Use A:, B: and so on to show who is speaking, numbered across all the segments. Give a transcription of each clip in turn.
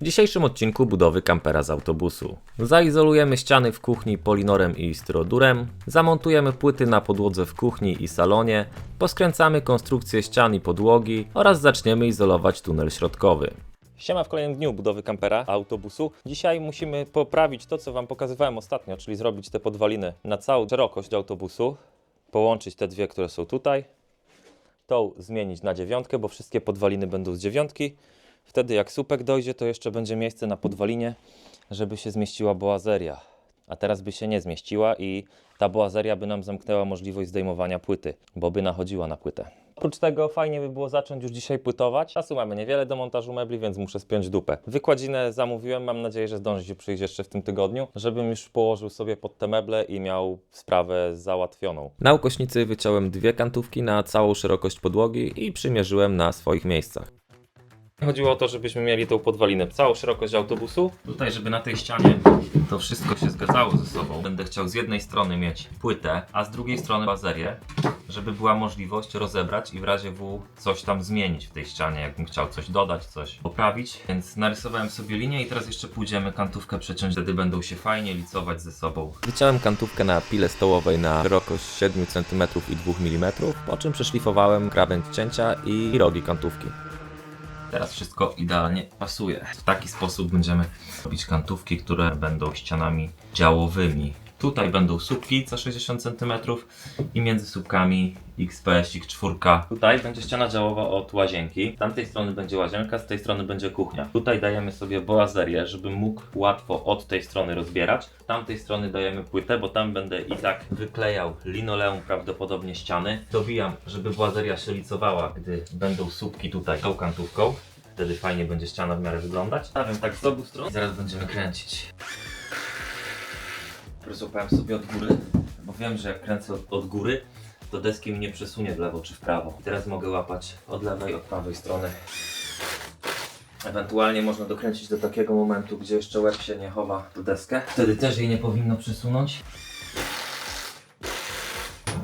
A: W dzisiejszym odcinku budowy kampera z autobusu. Zaizolujemy ściany w kuchni polinorem i styrodurem, zamontujemy płyty na podłodze w kuchni i salonie, poskręcamy konstrukcję ścian i podłogi oraz zaczniemy izolować tunel środkowy. Siema w kolejnym dniu budowy kampera, autobusu. Dzisiaj musimy poprawić to, co Wam pokazywałem ostatnio, czyli zrobić te podwaliny na całą szerokość autobusu, połączyć te dwie, które są tutaj, tą zmienić na dziewiątkę, bo wszystkie podwaliny będą z dziewiątki. Wtedy jak słupek dojdzie, to jeszcze będzie miejsce na podwalinie, żeby się zmieściła boazeria. A teraz by się nie zmieściła i ta boazeria by nam zamknęła możliwość zdejmowania płyty, bo by nachodziła na płytę. Oprócz tego fajnie by było zacząć już dzisiaj płytować. Czasu mamy niewiele do montażu mebli, więc muszę spiąć dupę. Wykładzinę zamówiłem, mam nadzieję, że zdąży się przyjść jeszcze w tym tygodniu, żebym już położył sobie pod te meble i miał sprawę załatwioną. Na ukośnicy wyciąłem dwie kantówki na całą szerokość podłogi i przymierzyłem na swoich miejscach. Chodziło o to, żebyśmy mieli tą podwalinę, całą szerokość autobusu. Tutaj, żeby na tej ścianie to wszystko się zgadzało ze sobą. Będę chciał z jednej strony mieć płytę, a z drugiej strony bazerię, żeby była możliwość rozebrać i w razie W coś tam zmienić w tej ścianie, jakbym chciał coś dodać, coś poprawić. Więc narysowałem sobie linię i teraz jeszcze pójdziemy kantówkę przeciąć, wtedy będą się fajnie licować ze sobą. Wyciąłem kantówkę na pile stołowej na szerokość 7 cm i 2 mm, po czym przeszlifowałem krawędź cięcia i rogi kantówki. Teraz wszystko idealnie pasuje. W taki sposób będziemy robić kantówki, które będą ścianami działowymi. Tutaj będą słupki co 60 cm i między słupkami XPS-ik 4. Tutaj będzie ściana działowa od łazienki. Z tamtej strony będzie łazienka, z tej strony będzie kuchnia. Tutaj dajemy sobie boazerię, żeby mógł łatwo od tej strony rozbierać. Z tamtej strony dajemy płytę, bo tam będę i tak wyklejał linoleum prawdopodobnie ściany. Dobijam, żeby boazeria się licowała, gdy będą słupki tutaj tą kantówką. Wtedy fajnie będzie ściana w miarę wyglądać. Stawiam tak z obu stron. Zaraz będziemy kręcić. Rozłapałem sobie od góry, bo wiem, że jak kręcę od, od góry, to deski mi nie przesunie w lewo czy w prawo. I teraz mogę łapać od lewej, od prawej strony. Ewentualnie można dokręcić do takiego momentu, gdzie jeszcze łeb się nie chowa w deskę. Wtedy też jej nie powinno przesunąć.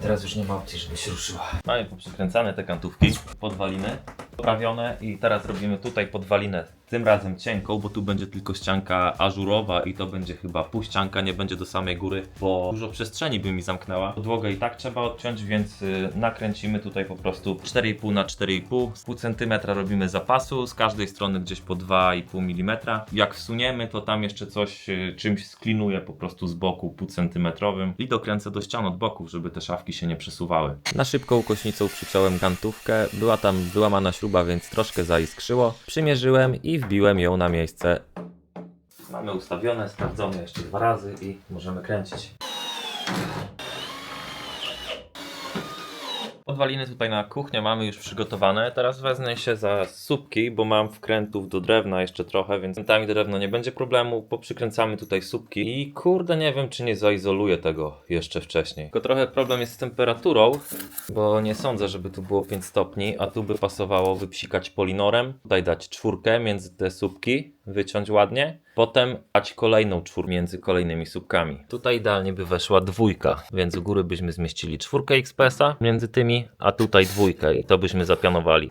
A: Teraz już nie ma opcji, żeby się ruszyła. Mamy poprzykręcane te kantówki, podwaliny, poprawione i teraz robimy tutaj podwalinę. Tym razem cienką, bo tu będzie tylko ścianka ażurowa i to będzie chyba półścianka, nie będzie do samej góry, bo dużo przestrzeni by mi zamknęła. Podłogę i tak trzeba odciąć, więc y, nakręcimy tutaj po prostu 4,5 na 4,5. Z pół centymetra robimy zapasu, z każdej strony gdzieś po 2,5 mm. Jak wsuniemy, to tam jeszcze coś y, czymś sklinuję po prostu z boku pół centymetrowym i dokręcę do ścian od boków, żeby te szafki się nie przesuwały. Na szybką kośnicą przyciąłem kantówkę, była tam wyłamana śruba, więc troszkę zaiskrzyło. Przymierzyłem i wbiłem ją na miejsce. Mamy ustawione, sprawdzone jeszcze dwa razy i możemy kręcić. Podwaliny tutaj na kuchnię mamy już przygotowane. Teraz wezmę się za słupki, bo mam wkrętów do drewna jeszcze trochę, więc wkrętami do drewna nie będzie problemu. Poprzykręcamy tutaj słupki i kurde nie wiem czy nie zaizoluję tego jeszcze wcześniej. Tylko trochę problem jest z temperaturą, bo nie sądzę, żeby tu było 5 stopni, a tu by pasowało wypsikać polinorem. Tutaj dać czwórkę między te słupki, wyciąć ładnie. Potem dać kolejną czwór między kolejnymi słupkami. Tutaj idealnie by weszła dwójka, więc u góry byśmy zmieścili czwórkę XPS-a między tymi, a tutaj dwójkę i to byśmy zapianowali.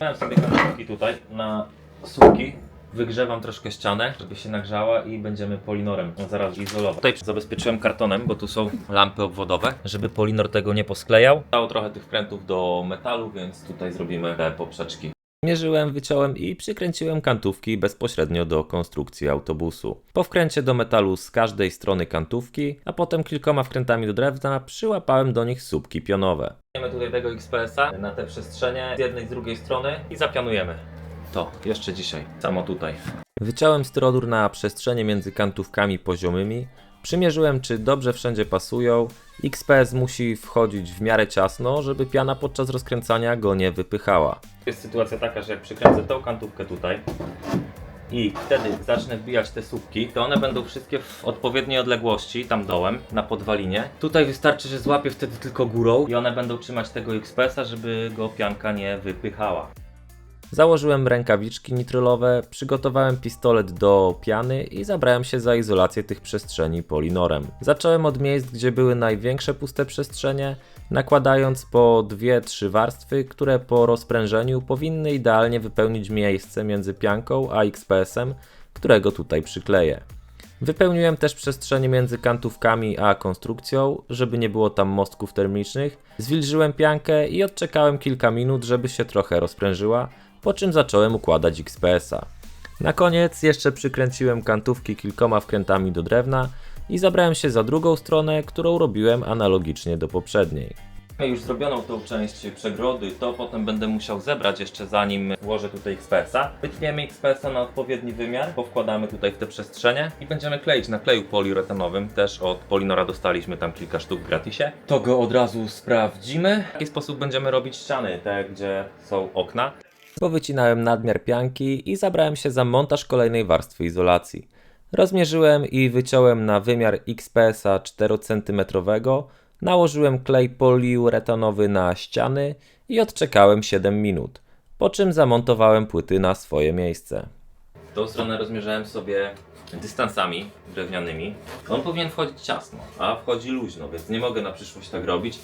A: Miałem sobie kantówki tutaj na słupki. Wygrzewam troszkę ścianę, żeby się nagrzała i będziemy polinorem zaraz izolować. Tutaj zabezpieczyłem kartonem, bo tu są lampy obwodowe, żeby polinor tego nie posklejał. Dało trochę tych wkrętów do metalu, więc tutaj zrobimy te poprzeczki. Mierzyłem, wyciąłem i przykręciłem kantówki bezpośrednio do konstrukcji autobusu. Po wkręcie do metalu z każdej strony kantówki, a potem kilkoma wkrętami do drewna przyłapałem do nich słupki pionowe. Weźmiemy tutaj tego XPS-a na te przestrzenie z jednej i z drugiej strony i zapianujemy. To, jeszcze dzisiaj, samo tutaj. Wyciąłem styrodur na przestrzenie między kantówkami poziomymi, przymierzyłem czy dobrze wszędzie pasują. XPS musi wchodzić w miarę ciasno, żeby piana podczas rozkręcania go nie wypychała. Jest sytuacja taka, że jak przykręcę tą kantówkę tutaj i wtedy zacznę wbijać te słupki, to one będą wszystkie w odpowiedniej odległości, tam dołem, na podwalinie. Tutaj wystarczy, że złapię wtedy tylko górą i one będą trzymać tego XPS-a, żeby go pianka nie wypychała. Założyłem rękawiczki nitrylowe, przygotowałem pistolet do piany i zabrałem się za izolację tych przestrzeni polinorem. Zacząłem od miejsc, gdzie były największe puste przestrzenie, nakładając po 2-3 warstwy, które po rozprężeniu powinny idealnie wypełnić miejsce między pianką a XPS-em, którego tutaj przykleję. Wypełniłem też przestrzenie między kantówkami a konstrukcją, żeby nie było tam mostków termicznych. Zwilżyłem piankę i odczekałem kilka minut, żeby się trochę rozprężyła, po czym zacząłem układać XPS-a. Na koniec jeszcze przykręciłem kantówki kilkoma wkrętami do drewna i zabrałem się za drugą stronę, którą robiłem analogicznie do poprzedniej. Już zrobioną tą część przegrody, to potem będę musiał zebrać jeszcze zanim włożę tutaj XPS-a. Wytniemy XPS-a na odpowiedni wymiar, powkładamy tutaj w te przestrzenie i będziemy kleić na kleju poliuretanowym. Też od Polinora dostaliśmy tam kilka sztuk w gratisie. To go od razu sprawdzimy. W jaki sposób będziemy robić ściany, te gdzie są okna. Powycinałem nadmiar pianki i zabrałem się za montaż kolejnej warstwy izolacji. Rozmierzyłem i wyciąłem na wymiar XPS-a 4 cm, nałożyłem klej poliuretanowy na ściany i odczekałem 7 minut, po czym zamontowałem płyty na swoje miejsce. Tą stronę rozmierzałem sobie dystansami drewnianymi. On powinien wchodzić ciasno, a wchodzi luźno, więc nie mogę na przyszłość tak robić.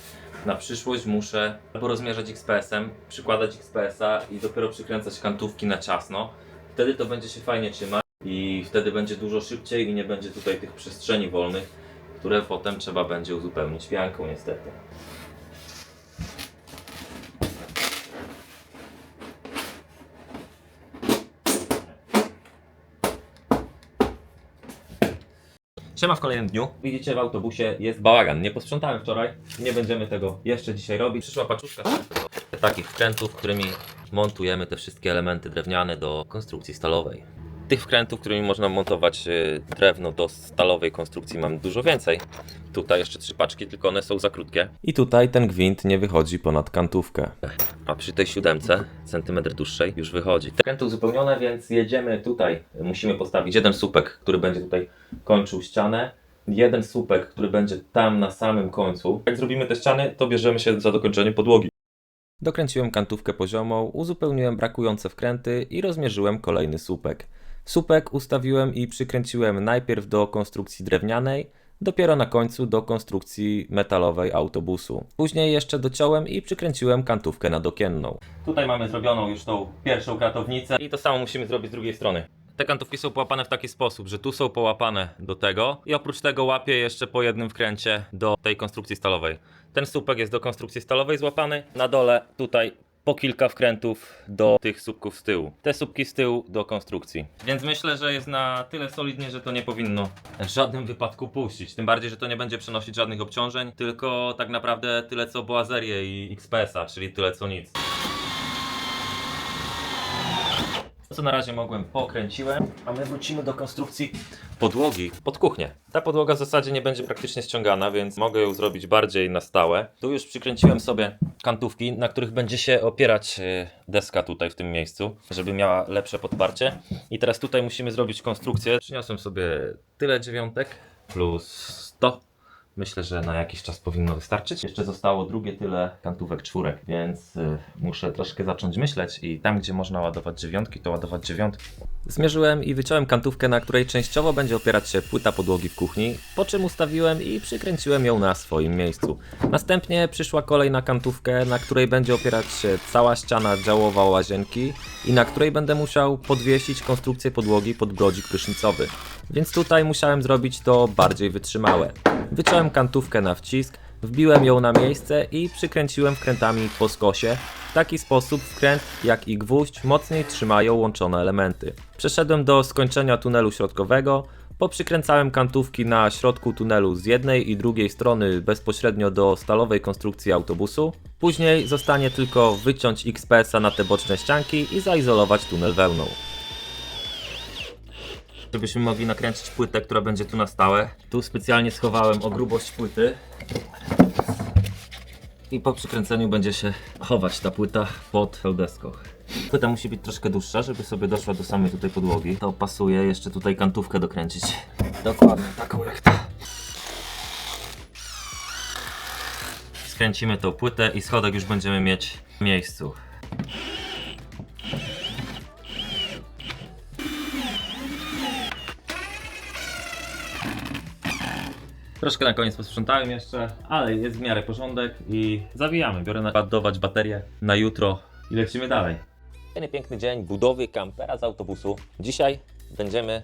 A: Na przyszłość muszę albo rozmierzać XPS-em, przykładać XPS-a i dopiero przykręcać kantówki na ciasno. Wtedy to będzie się fajnie trzymać i wtedy będzie dużo szybciej i nie będzie tutaj tych przestrzeni wolnych, które potem trzeba będzie uzupełnić pianką niestety. Siema w kolejnym dniu. Widzicie w autobusie jest bałagan. Nie posprzątałem wczoraj. Nie będziemy tego jeszcze dzisiaj robić. Przyszła paczuszka takich wkrętów, którymi montujemy te wszystkie elementy drewniane do konstrukcji stalowej. Tych wkrętów, którymi można montować y, drewno do stalowej konstrukcji mam dużo więcej. Tutaj jeszcze trzy paczki, tylko one są za krótkie. I tutaj ten gwint nie wychodzi ponad kantówkę. A przy tej siódemce, centymetr dłuższej, już wychodzi. Wkręty uzupełnione, więc jedziemy tutaj. Musimy postawić jeden słupek, który będzie tutaj kończył ścianę. Jeden słupek, który będzie tam na samym końcu. Jak zrobimy te ściany, to bierzemy się za dokończenie podłogi. Dokręciłem kantówkę poziomą, uzupełniłem brakujące wkręty i rozmierzyłem kolejny słupek. Słupek ustawiłem i przykręciłem najpierw do konstrukcji drewnianej, dopiero na końcu do konstrukcji metalowej autobusu. Później jeszcze dociąłem i przykręciłem kantówkę nadokienną. Tutaj mamy zrobioną już tą pierwszą kratownicę i to samo musimy zrobić z drugiej strony. Te kantówki są połapane w taki sposób, że tu są połapane do tego i oprócz tego łapię jeszcze po jednym wkręcie do tej konstrukcji stalowej. Ten słupek jest do konstrukcji stalowej złapany, na dole tutaj po kilka wkrętów do tych słupków z tyłu. Te słupki z tyłu do konstrukcji. Więc myślę, że jest na tyle solidnie, że to nie powinno w żadnym wypadku puścić. Tym bardziej, że to nie będzie przenosić żadnych obciążeń, tylko tak naprawdę tyle co boazerię i XPS-a, czyli tyle co nic. To co na razie mogłem pokręciłem, a my wrócimy do konstrukcji podłogi pod kuchnię. Ta podłoga w zasadzie nie będzie praktycznie ściągana, więc mogę ją zrobić bardziej na stałe. Tu już przykręciłem sobie kantówki, na których będzie się opierać e, deska tutaj w tym miejscu, żeby miała lepsze podparcie. I teraz tutaj musimy zrobić konstrukcję. Przyniosłem sobie tyle dziewiątek plus 100. Myślę, że na jakiś czas powinno wystarczyć. Jeszcze zostało drugie tyle kantówek czwórek, więc y, muszę troszkę zacząć myśleć i tam, gdzie można ładować dziewiątki, to ładować dziewiątki. Zmierzyłem i wyciąłem kantówkę, na której częściowo będzie opierać się płyta podłogi w kuchni, po czym ustawiłem i przykręciłem ją na swoim miejscu. Następnie przyszła kolej na kantówkę, na której będzie opierać się cała ściana działowa łazienki i na której będę musiał podwiesić konstrukcję podłogi pod brodzik prysznicowy. Więc tutaj musiałem zrobić to bardziej wytrzymałe. Wyciąłem kantówkę na wcisk, wbiłem ją na miejsce i przykręciłem wkrętami po skosie. W taki sposób wkręt, jak i gwóźdź mocniej trzymają łączone elementy. Przeszedłem do skończenia tunelu środkowego, poprzykręcałem kantówki na środku tunelu z jednej i drugiej strony bezpośrednio do stalowej konstrukcji autobusu. Później zostanie tylko wyciąć XPS-a na te boczne ścianki i zaizolować tunel wełną żebyśmy mogli nakręcić płytę, która będzie tu na stałe. Tu specjalnie schowałem o grubość płyty. I po przykręceniu będzie się chować ta płyta pod deską. Płyta musi być troszkę dłuższa, żeby sobie doszła do samej tutaj podłogi. To pasuje jeszcze tutaj kantówkę dokręcić. Dokładnie taką jak ta. Skręcimy tą płytę i schodek już będziemy mieć w miejscu. Troszkę na koniec posprzątałem jeszcze, ale jest w miarę porządek i zawijamy. Biorę naładować baterię na jutro i lecimy dalej. Piękny, piękny dzień budowy kampera z autobusu. Dzisiaj będziemy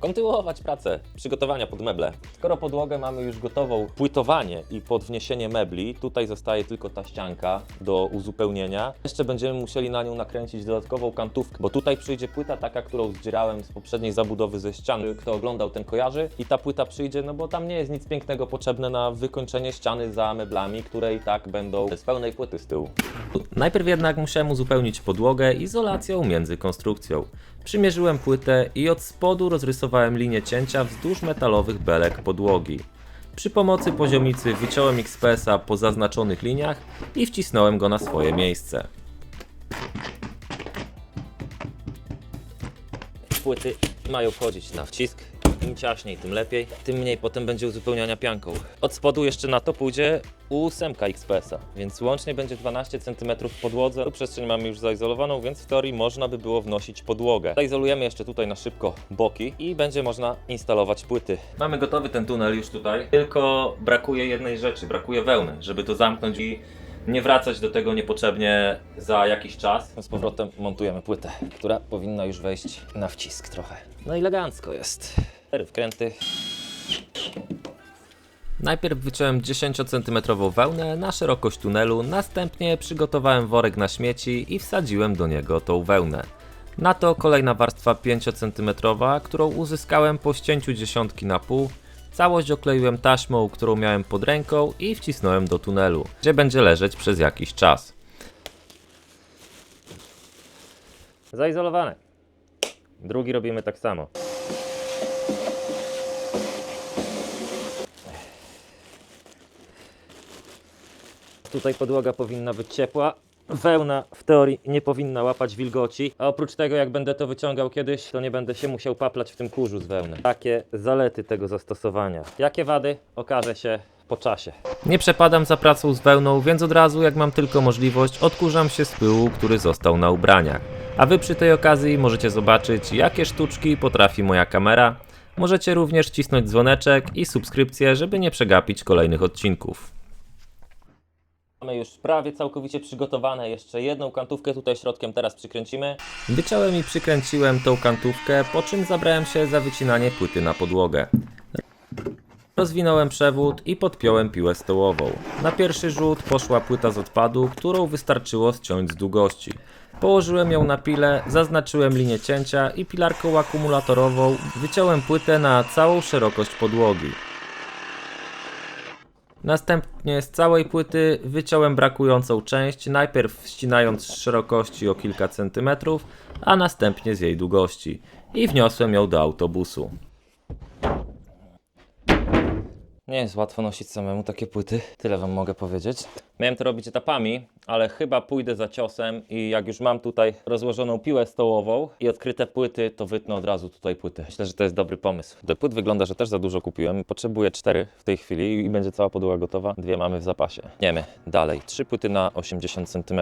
A: kontynuować pracę przygotowania pod meble. Skoro podłogę mamy już gotową, płytowanie i podwniesienie mebli, tutaj zostaje tylko ta ścianka do uzupełnienia. Jeszcze będziemy musieli na nią nakręcić dodatkową kantówkę, bo tutaj przyjdzie płyta taka, którą zdzierałem z poprzedniej zabudowy ze ściany. Kto oglądał, ten kojarzy. I ta płyta przyjdzie, no bo tam nie jest nic pięknego potrzebne na wykończenie ściany za meblami, które i tak będą z pełnej płyty z tyłu. Najpierw jednak musiałem uzupełnić podłogę izolacją między konstrukcją. Przymierzyłem płytę i od spodu rozrysowałem linię cięcia wzdłuż metalowych belek podłogi. Przy pomocy poziomicy wyciąłem XPS-a po zaznaczonych liniach i wcisnąłem go na swoje miejsce. Płyty mają wchodzić na wcisk. Im ciaśniej, tym lepiej. Tym mniej potem będzie uzupełniania pianką. Od spodu jeszcze na to pójdzie ósemka XPS-a, więc łącznie będzie 12 cm w podłodze. Tu przestrzeń mamy już zaizolowaną, więc w teorii można by było wnosić podłogę. Zaizolujemy jeszcze tutaj na szybko boki i będzie można instalować płyty. Mamy gotowy ten tunel już tutaj, tylko brakuje jednej rzeczy, brakuje wełny, żeby to zamknąć i nie wracać do tego niepotrzebnie za jakiś czas. Z powrotem montujemy płytę, która powinna już wejść na wcisk trochę. No elegancko jest. Cztery wkręty. Najpierw wyciąłem 10 cm wełnę na szerokość tunelu, następnie przygotowałem worek na śmieci i wsadziłem do niego tą wełnę. Na to kolejna warstwa 5 cm, którą uzyskałem po ścięciu dziesiątki na pół. Całość okleiłem taśmą, którą miałem pod ręką i wcisnąłem do tunelu, gdzie będzie leżeć przez jakiś czas. Zaizolowane. Drugi robimy tak samo. Tutaj podłoga powinna być ciepła. Wełna w teorii nie powinna łapać wilgoci, a oprócz tego jak będę to wyciągał kiedyś, to nie będę się musiał paplać w tym kurzu z wełny. Takie zalety tego zastosowania. Jakie wady? Okaże się po czasie. Nie przepadam za pracą z wełną, więc od razu jak mam tylko możliwość, odkurzam się z pyłu, który został na ubraniach. A wy przy tej okazji możecie zobaczyć, jakie sztuczki potrafi moja kamera. Możecie również cisnąć dzwoneczek i subskrypcję, żeby nie przegapić kolejnych odcinków. Mamy już prawie całkowicie przygotowane. Jeszcze jedną kantówkę tutaj środkiem teraz przykręcimy. Wyciąłem i przykręciłem tą kantówkę, po czym zabrałem się za wycinanie płyty na podłogę. Rozwinąłem przewód i podpiąłem piłę stołową. Na pierwszy rzut poszła płyta z odpadu, którą wystarczyło ściąć z długości. Położyłem ją na pilę, zaznaczyłem linię cięcia i pilarką akumulatorową wyciąłem płytę na całą szerokość podłogi. Następnie z całej płyty wyciąłem brakującą część, najpierw ścinając z szerokości o kilka centymetrów, a następnie z jej długości i wniosłem ją do autobusu. Nie jest łatwo nosić samemu takie płyty, tyle wam mogę powiedzieć. Miałem to robić etapami, ale chyba pójdę za ciosem i jak już mam tutaj rozłożoną piłę stołową i odkryte płyty, to wytnę od razu tutaj płytę. Myślę, że to jest dobry pomysł. Do płyt wygląda, że też za dużo kupiłem. Potrzebuję cztery w tej chwili i będzie cała podłoga gotowa. Dwie mamy w zapasie. Niemy dalej. Trzy płyty na 80 cm.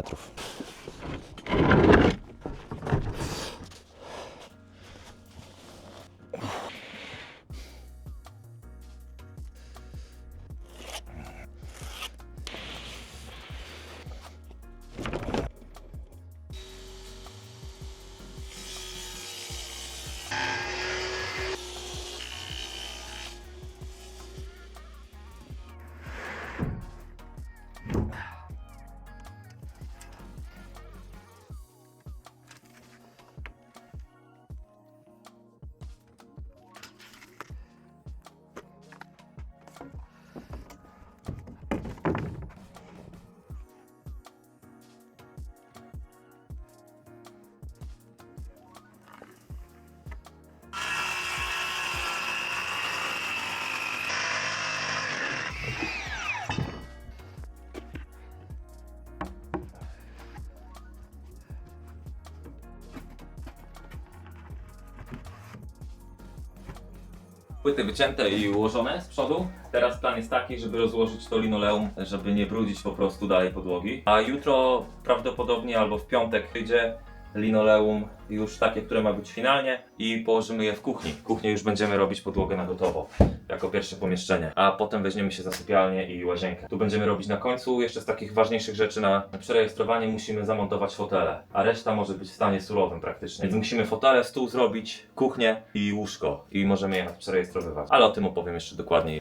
A: Płyty wycięte i ułożone z przodu. Teraz plan jest taki, żeby rozłożyć to linoleum, żeby nie brudzić po prostu dalej podłogi. A jutro prawdopodobnie albo w piątek wyjdzie linoleum już takie, które ma być finalnie i położymy je w kuchni. W kuchni już będziemy robić podłogę na gotowo, jako pierwsze pomieszczenie, a potem weźmiemy się za sypialnię i łazienkę. Tu będziemy robić na końcu. Jeszcze z takich ważniejszych rzeczy na przerejestrowanie musimy zamontować fotele, a reszta może być w stanie surowym praktycznie. Więc musimy fotele, stół zrobić, kuchnię i łóżko i możemy je przerejestrowywać. Ale o tym opowiem jeszcze dokładniej.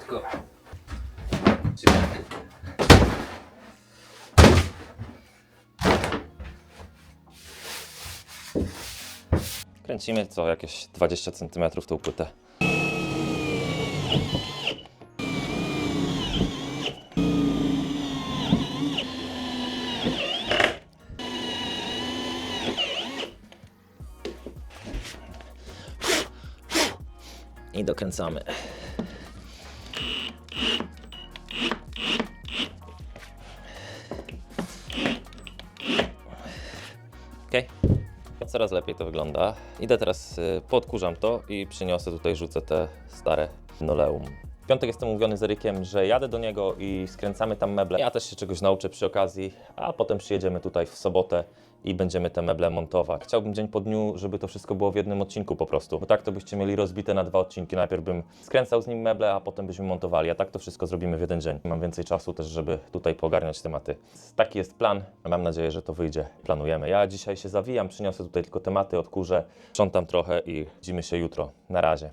A: Tylko... Kręcimy co jakieś 20 cm tą płytę. I dokręcamy. Coraz lepiej to wygląda. Idę teraz, y, podkurzam to i przyniosę tutaj, rzucę te stare linoleum. W piątek jestem umówiony z Erykiem, że jadę do niego i skręcamy tam meble. Ja też się czegoś nauczę przy okazji, a potem przyjedziemy tutaj w sobotę i będziemy te meble montować. Chciałbym dzień po dniu, żeby to wszystko było w jednym odcinku po prostu, bo tak to byście mieli rozbite na dwa odcinki. Najpierw bym skręcał z nim meble, a potem byśmy montowali, a tak to wszystko zrobimy w jeden dzień. Mam więcej czasu też, żeby tutaj pogarniać tematy. Taki jest plan. Mam nadzieję, że to wyjdzie. Planujemy. Ja dzisiaj się zawijam, przyniosę tutaj tylko tematy, odkurzę, sprzątam trochę i widzimy się jutro. Na razie.